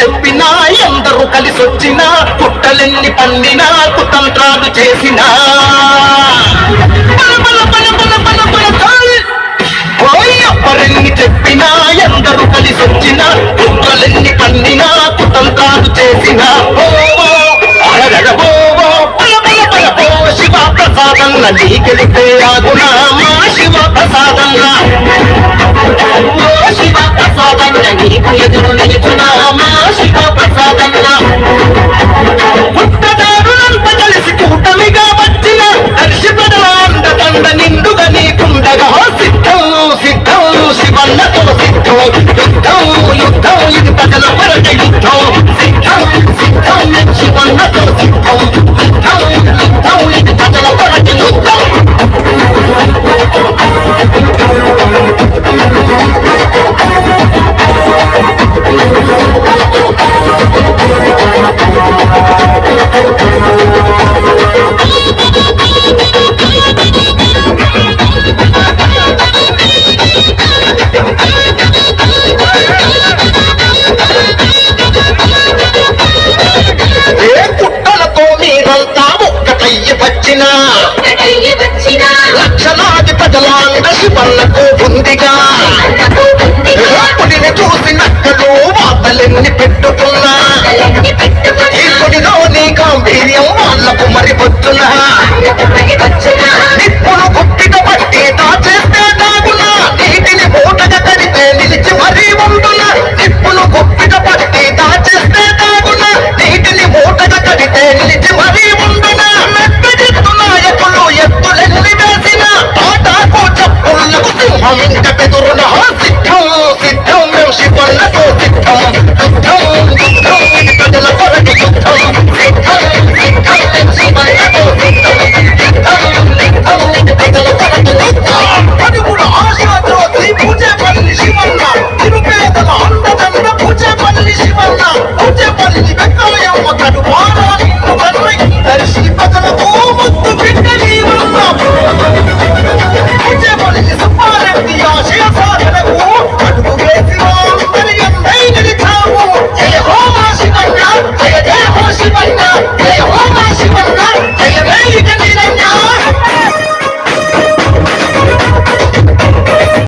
చెప్పినా ఎందరూ కలిసొచ్చినా పుట్టలెన్ని పండినా కుతంత్రాలు చేసినా. ఎవరెన్ని చెప్పినా ఎందరూ కలిసొచ్చినా కుట్టలెన్ని పండినా కుతంత్రాలు చేసినా. శివ ప్రసాదం నీకెలితే వల్ల యుద్ధం యుద్ధం ఇది ప్రజల పరట యుద్ధం వచ్చినా. లక్షలాది ప్రజలాంగ శివన్నకు ఉందిగా Vamos!